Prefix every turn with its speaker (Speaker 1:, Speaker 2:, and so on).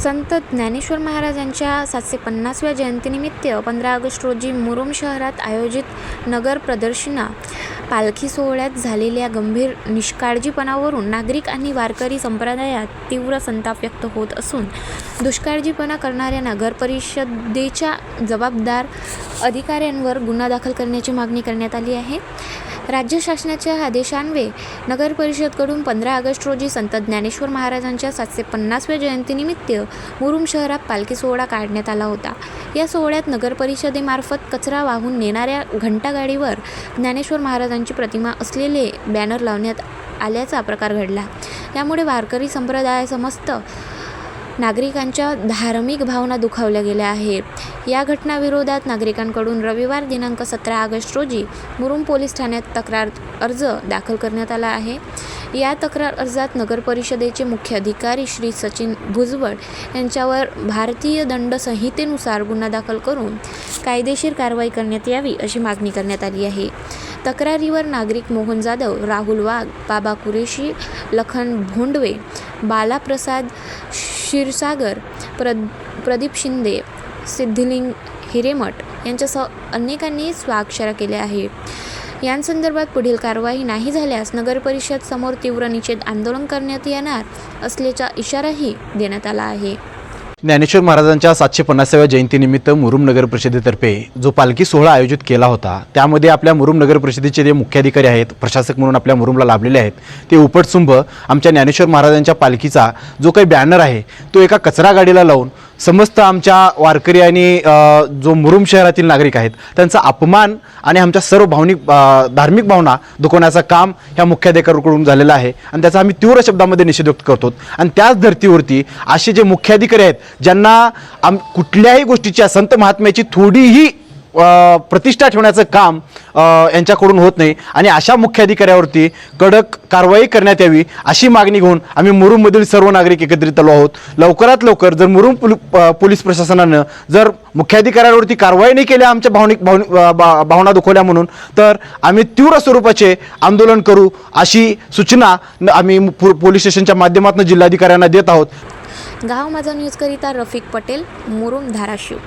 Speaker 1: संत ज्ञानेश्वर महाराजांच्या सातशे पन्नासव्या जयंतीनिमित्त पंधरा ऑगस्ट रोजी मुरुम शहरात आयोजित नगर प्रदर्शना पालखी सोहळ्यात झालेल्या गंभीर निष्काळजीपणावरून नागरिक आणि वारकरी संप्रदायात तीव्र संताप व्यक्त होत असून दुष्काळजीपणा करणाऱ्या नगर परिषदेच्या जबाबदार अधिकाऱ्यांवर गुन्हा दाखल करण्याची मागणी करण्यात आली आहे. राज्य शासनाच्या आदेशान्वये नगर परिषदकडून पंधरा ऑगस्ट रोजी संत ज्ञानेश्वर महाराजांच्या सातशे पन्नासव्या जयंतीनिमित्त मुरुम शहरात पालखी सोहळा काढण्यात आला होता. या सोहळ्यात नगर परिषदेमार्फत कचरा वाहून नेणाऱ्या घंटागाडीवर ज्ञानेश्वर महाराजांची प्रतिमा असलेले बॅनर लावण्यात आल्याचा प्रकार घडला. त्यामुळे वारकरी संप्रदाय समस्त नागरिकांच्या धार्मिक भावना दुखावल्या गेल्या आहेत. या घटनाविरोधात नागरिकांकडून रविवार दिनांक सतरा ऑगस्ट रोजी मुरुम पोलीस ठाण्यात तक्रार अर्ज दाखल करण्यात आला आहे. या तक्रार अर्जात नगरपरिषदेचे मुख्य अधिकारी श्री सचिन भुजबळ यांच्यावर भारतीय दंड संहितेनुसार गुन्हा दाखल करून कायदेशीर कारवाई करण्यात यावी अशी मागणी करण्यात आली आहे. तक्रारीवर नागरिक मोहन जाधव राहुल वाघ बाबा कुरेशी लखन भोंडवे बालाप्रसाद क्षीरसागर प्र प्रदीप शिंदे सिद्धिलिंग हिरेमठ यांच्यासह अनेकांनी स्वाक्षऱ्या केल्या आहे यांसंदर्भात पुढील कारवाई नाही झाल्यास नगरपरिषद समोर तीव्र निषेध आंदोलन करण्यात येणार असल्याचा इशाराही देण्यात आला आहे.
Speaker 2: ज्ञानेश्वर महाराजांच्या सातशे पन्नासाव्या जयंतीनिमित्त मुरुम नगर परिषदेतर्फे जो पालखी सोहळा आयोजित केला होता त्यामध्ये आपल्या मुरुम नगर परिषदेचे जे मुख्याधिकारी आहेत प्रशासक म्हणून आपल्या मुरुमला लाभलेले आहेत ते उपटसुंभ आमच्या ज्ञानेश्वर महाराजांच्या पालखीचा जो काही बॅनर आहे तो एका कचरा गाडीला लावून समस्त आमच्या वारकरी आणि जो मुरुम शहरातील नागरिक आहेत त्यांचा अपमान आणि आमच्या सर्व भावनिक धार्मिक भावना दुखवण्याचं काम ह्या मुख्याधिकाऱ्याकडून झालेलं आहे. आणि त्याचा आम्ही तीव्र शब्दामध्ये निषेध व्यक्त करतो. आणि त्याच धर्तीवरती असे जे मुख्याधिकारी आहेत ज्यांना आम कुठल्याही गोष्टीच्या संत महात्म्याची थोडीही प्रतिष्ठा ठेवण्याचं काम यांच्याकडून होत नाही. आणि अशा मुख्याधिकाऱ्यावरती कडक कारवाई करण्यात यावी अशी मागणी घेऊन आम्ही मुरुममधील सर्व नागरिक एकत्रित आलो आहोत. लवकरात लवकर जर मुरुम पोलीस प्रशासनानं जर मुख्याधिकाऱ्यांवरती कारवाई नाही केल्या आमच्या भावनिक भावनिक भावना दुखवल्या म्हणून तर आम्ही तीव्र स्वरूपाचे आंदोलन करू अशी सूचना आम्ही पोलीस स्टेशनच्या माध्यमातून जिल्हाधिकाऱ्यांना देत आहोत.
Speaker 1: गाव माझा न्यूजकरिता रफिक पटेल मुरुम धाराशिव.